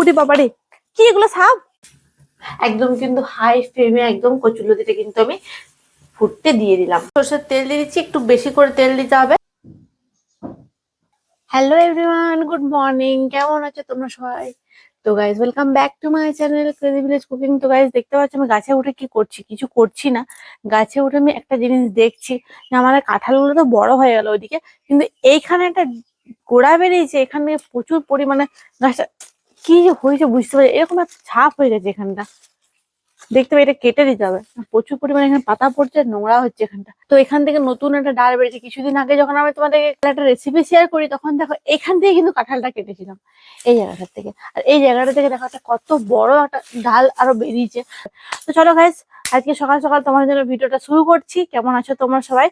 উঠে বাবারে কি এগুলো সাপ? একদম কিন্তু হাই ফ্লেমে একদম কচুলতিটা কিন্তু আমি ফুটতে দিয়ে দিলাম। সরষের তেল দিয়ে দিচ্ছি একটু বেশি করে তেল দিতে হবে। হ্যালো এভরিওয়ান গুড মর্নিং কেমন আছো তোমরা সবাই? তো guys welcome back to my channel crazy village cooking তো গাইজ দেখতে পাচ্ছ আমি গাছে উঠে কি করছি? কিছু করছি না। গাছে উঠে আমি একটা জিনিস দেখছি যে আমাদের কাঁঠালগুলো তো বড় হয়ে গেল ওইদিকে। কিন্তু এইখানে একটা গোড়া বেরিয়েছে এখানে প্রচুর পরিমাণে গাছটা কি যে হয়েছে বুঝতে পারি এরকম একটা ছাপ হয়ে গেছে এখানটা। দেখতে পাই এটা কেটে দিতে হবে। প্রচুর পরিমাণে এখানে পাতা পড়ছে, নোংরা হচ্ছে এখানটা। তো এখান থেকে নতুন একটা ডাল বেড়েছে কিছুদিন আগে যখন আমি তোমাদেরকে একটা রেসিপি শেয়ার করি, তখন দেখো এখান থেকে কিন্তু কাঁঠালটা কেটেছিলাম। এই জায়গাটার থেকে। আর এই জায়গাটা থেকে দেখো একটা কত বড় একটা ডাল আরও বেরিয়েছে। তো চলো গাইস আজকে সকাল সকাল তোমার জন্য ভিডিওটা শুরু করছি। কেমন আছো তোমরা সবাই?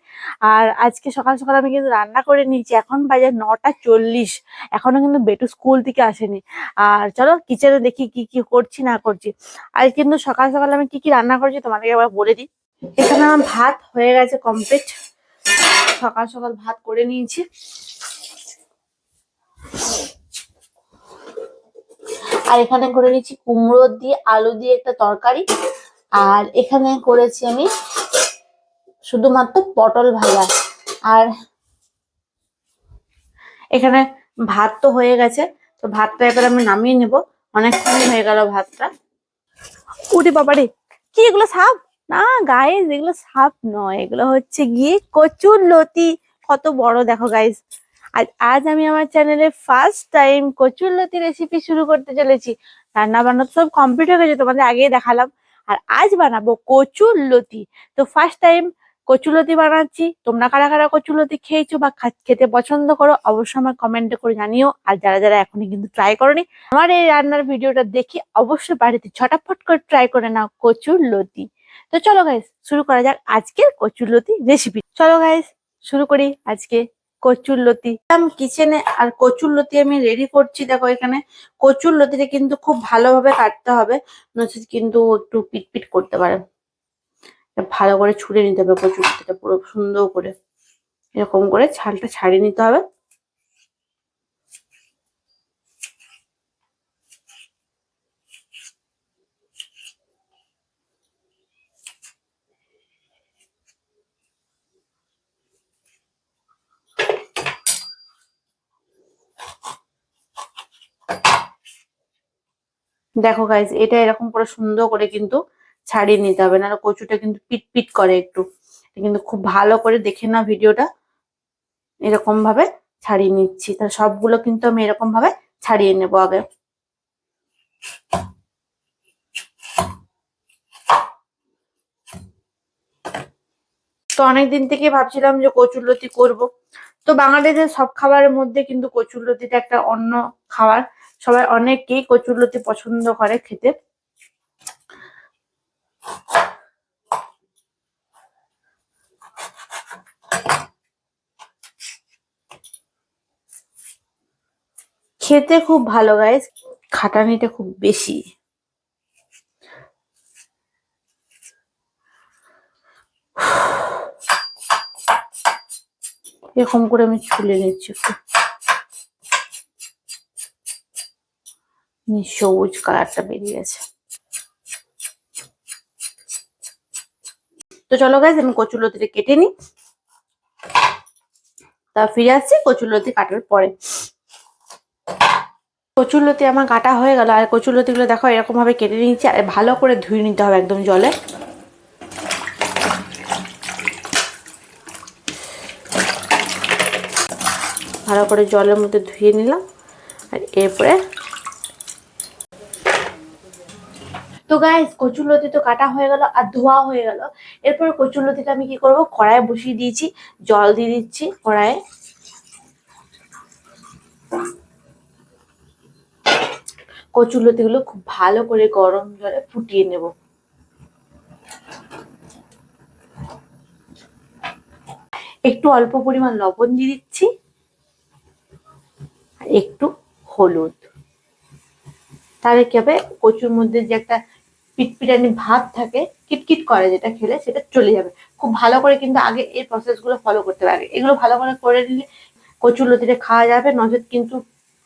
আর আজকে সকাল সকাল আমি কিন্তু রান্না করে নিয়েছি। এখন বাজে নটা চল্লিশ। এখনও কিন্তু বেটু স্কুল থেকে আসেনি। আর চলো কিচেনে দেখি কি কি করছি, না করছি। আজ কিন্তু সকাল সকাল আমি কি কি রান্না করেছি তোমাদেরকে একবার বলে দিই। এখানে আমার ভাত হয়ে গেছে কমপ্লিট সকাল সকাল ভাত করে নিয়েছি। আর এখানে করে নিয়েছি কুমড়ো দিয়ে, আলু দিয়ে একটা তরকারি। আর এখানে করেছি আমি শুধুমাত্র পটল ভাজা। আর এখানে ভাত তো হয়ে গেছে, তো ভাতটা এবার আমি নামিয়ে নেব। অনেকক্ষণ হয়ে গেল ভাতটা। উঠে বাবারে কি এগুলো সাপ? না গাইস এগুলো সাপ নয়, এগুলো হচ্ছে গিয়ে কচুর লতি। কত বড়, দেখো গাইস আজ আজ আমি আমার চ্যানেলে ফার্স্ট টাইম কচুর লতি রেসিপি শুরু করতে চলেছি। রান্না বান্না সব কমপ্লিট হয়ে গেছে, তোমাদের আগেই দেখালাম। আর আজ বানাবো কচুর লতি। তো ফার্স্ট টাইম কচুলতি বানাচ্ছি। তোমরা কারা কারা কচুলতি খেয়েছো বা খেতে পছন্দ করো, অবশ্যই আমার কমেন্টে করে জানিও। আর যারা যারা এখনই কিন্তু ট্রাই করনি, আমার এই রান্নার ভিডিওটা দেখে অবশ্যই বাড়িতে ছটাফট করে ট্রাই করে নাও কচুর লতি। তো চলো গাইস শুরু করা যাক আজকের কচুর লতি রেসিপি চলো গাইস শুরু করি আজকে। কচুর লতি। কিচেনে আর কচুর লতি আমি রেডি করছি। দেখো এখানে কচুর লতিটা কিন্তু খুব ভালোভাবে কাটতে হবে। নচেত কিন্তু একটু পিটপিট করতে পারে। ভালো করে ছুড়ে নিতে হবে কচুর লতিটা পুরো সুন্দর করে। এরকম করে ছালটা ছাড়িয়ে নিতে হবে। দেখো গাইজ এটা এরকম করে সুন্দর করে কিন্তু ছাড়িয়ে নিতে হবে না কচুটা কিন্তু পিট পিট করে একটু। কিন্তু খুব ভালো করে দেখে না ভিডিওটা। এরকম ভাবে ছাড়িয়ে নিচ্ছি। তা সবগুলো কিন্তু আমি এরকম ভাবে ছাড়িয়ে নেব আগে। তো অনেকদিন থেকে ভাবছিলাম যে কচুর লতি করব। তো বাঙালিদের সব খাবারের মধ্যে কিন্তু কচুরলতিটা একটা অন্য খাবার। সবাই অনেকেই কচুরলতি পছন্দ করে খেতে। খেতে খুব ভালো গাইস খাটানিটা খুব বেশি। এরকম করে আমি ছুলে নিচ্ছি একটু। সবুজ কালারটা বেরিয়ে গেছে। তো চলো গাইজ আমি কচুলতিটা কেটে নিই। তা ফিরে আসছি কচুলতি কাটার পরে। কচুরলতি আমার কাটা হয়ে গেল, আর কচুরলতিগুলো দেখো এরকম ভাবে কেটে নিয়েছি, আর ভালো করে ধুয়ে নিতে হবে একদম জলে। ভালো করে জলের মধ্যে ধুয়ে নিলাম আর এরপরে তো গাইস কচুরলতি তো কাটা হয়ে গেল আর ধোয়া হয়ে গেল। এরপর কচুরলতিটা আমি কি করব? কড়াইয়ে বসিয়ে দিয়েছি, জল দিয়ে দিচ্ছি কড়াইয়ে। কচুরলতিগুলো খুব ভালো করে গরম জলে ফুটিয়ে নেব। একটু অল্প পরিমাণ লবণ দিয়ে দিচ্ছি। একটু হলুদ। তাহলে কি হবে? কচুর মধ্যে যে একটা পিটপিটানি ভাব থাকে, কিটকিট করে যেটা খেলে সেটা চলে যাবে। খুব ভালো করে কিন্তু আগে এই প্রসেসগুলো ফলো করতে পারে এগুলো ভালো করে করে নিলে কচুর লতিটা খাওয়া যাবে নচেত কিন্তু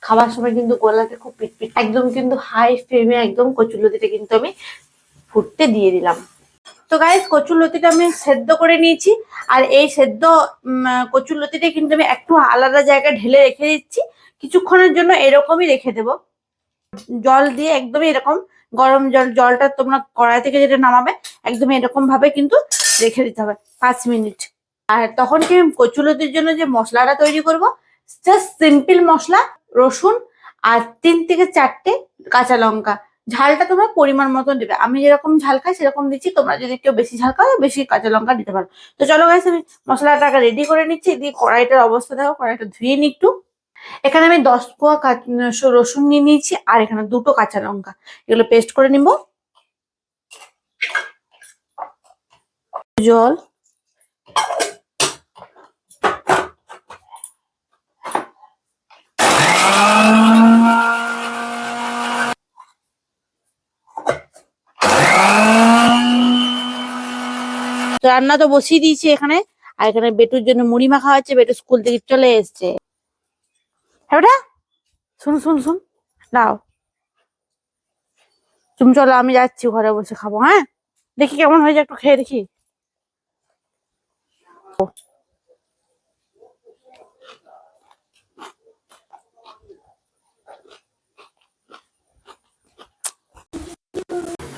খাবার সময় কিন্তু গলাতে খুব পিটপিট একদম কিন্তু হাই ফ্লেমে একদম কচুর লতিটা কিন্তু আমি ফুটতে দিয়ে দিলাম। তো গাইস কচুরলতিটা আমি সেদ্ধ করে নিয়েছি। আর এই সেদ্ধ কচুর লতিটা কিন্তু আমি একটু আলাদা জায়গায় ঢেলে রেখে দিচ্ছি। কিছুক্ষণের জন্য এরকমই রেখে দেব। জল দিয়ে একদমই এরকম গরম জল, জলটা তোমরা কড়াই থেকে যেটা নামাবে একদম এরকম ভাবে কিন্তু রেখে দিতে হবে, পাঁচ মিনিট। আর তখন কি আমি কচুলতির জন্য যে মশলাটা তৈরি করব জাস্ট সিম্পল মশলা, রসুন, আর তিন থেকে চারটে কাঁচা লঙ্কা। ঝালটা তোমরা পরিমাণ মতন দেবে। আমি যেরকম ঝাল খাই, সেরকম দিচ্ছি। তোমরা যদি কেউ বেশি ঝাল খাও, বেশি কাঁচা লঙ্কা দিতে পারো। তো চলো গাইস আমি মশলাটাকে রেডি করে নিচ্ছি। দিয়ে কড়াইটার অবস্থা দেখো, কড়াইটা ধুয়ে নি একটু। এখানে আমি দশ কোয়া রসুন নিয়ে নিয়েছি, আর এখানে দুটো কাঁচা লঙ্কা। এগুলো পেস্ট করে নিব। জল। তো রান্না তো বসিয়ে দিয়েছি এখানে। আর এখানে বেটুর জন্য মুড়ি মাখা হচ্ছে বেটু স্কুল থেকে চলে এসছে। হ্যাঁ শুন শুন শুন। নাও। তুমি চলো, আমি যাচ্ছি, ঘরে বসে খাব হ্যাঁ? দেখি কেমন হয়েছে, একটু খেয়ে দেখি।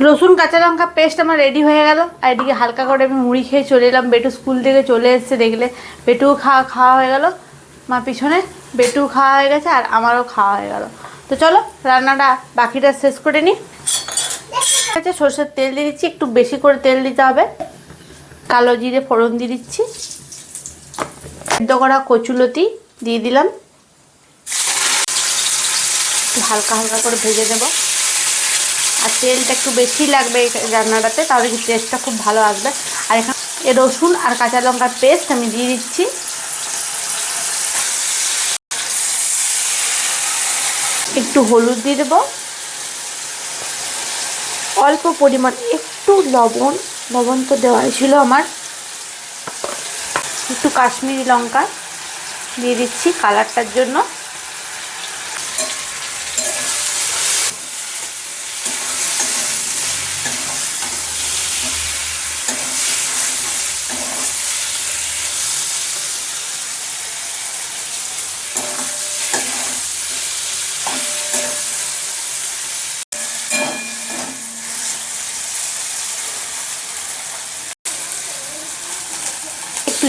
রসুন, কাঁচা লঙ্কা পেস্ট আমার রেডি হয়ে গেল। আর এদিকে হালকা করে আমি মুড়ি খেয়ে চলে এলাম। বেটু স্কুল থেকে চলে এসেছে দেখলে। বেটু খাওয়া খাওয়া হয়ে গেল। মা পিছনে বেটু খাওয়া হয়ে গেছে আর আমারও খাওয়া হয়ে গেল। তো চলো, রান্নাটা বাকিটা শেষ করে নিই ঠিক আছে, সর্ষের তেল দিয়ে দিচ্ছি। একটু বেশি করে তেল দিতে হবে। কালো জিরে ফোড়ন দিয়ে দিচ্ছি। সেদ্ধ করা কচুলতি দিয়ে দিলাম। হালকা হালকা করে ভেজে নেব। আর তেলটা একটু বেশি লাগবে এই রান্নাটাতে, তাহলে কি টেস্টটা খুব ভালো আসবে। আর এখানে এ রসুন আর কাঁচা লঙ্কার পেস্ট আমি দিয়ে দিচ্ছি। একটু হলুদ দিয়ে দেবো। অল্প পরিমাণ একটু লবণ লবণ তো দেওয়াই ছিল আমার। একটু কাশ্মীরি লঙ্কা দিয়ে দিচ্ছি কালারটার জন্য।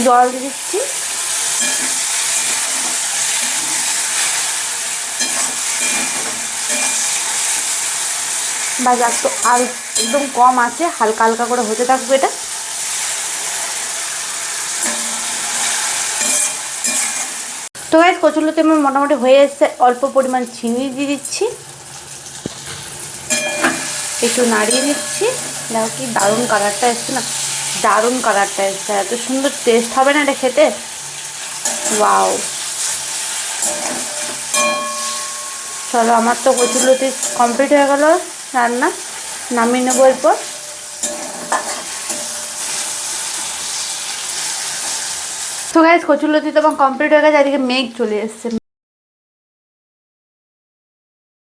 জল দিয়ে দিচ্ছি। বা তো আর একদম কম আছে, হালকা হালকা করে হতে থাকবে এটা। তো গাইজ কচুরলতি আমার মোটামুটি হয়ে এসছে, অল্প পরিমাণ চিনি দিয়ে দিচ্ছি। একটু নাড়িয়ে নিচ্ছি। দেখো কি দারুণ কালারটা এসছে না। দারুণ কালারটা এসছে এত সুন্দর টেস্ট হবে না এটা খেতে? ওয়াও চলো, আমার তো কচুরলতি কমপ্লিট হয়ে গেল রান্না, নামিয়ে নেব এরপর। তো গাইজ কচুরলতি তো আমার কমপ্লিট হয়ে গেছে, এদিকে মেঘ চলে এসছে।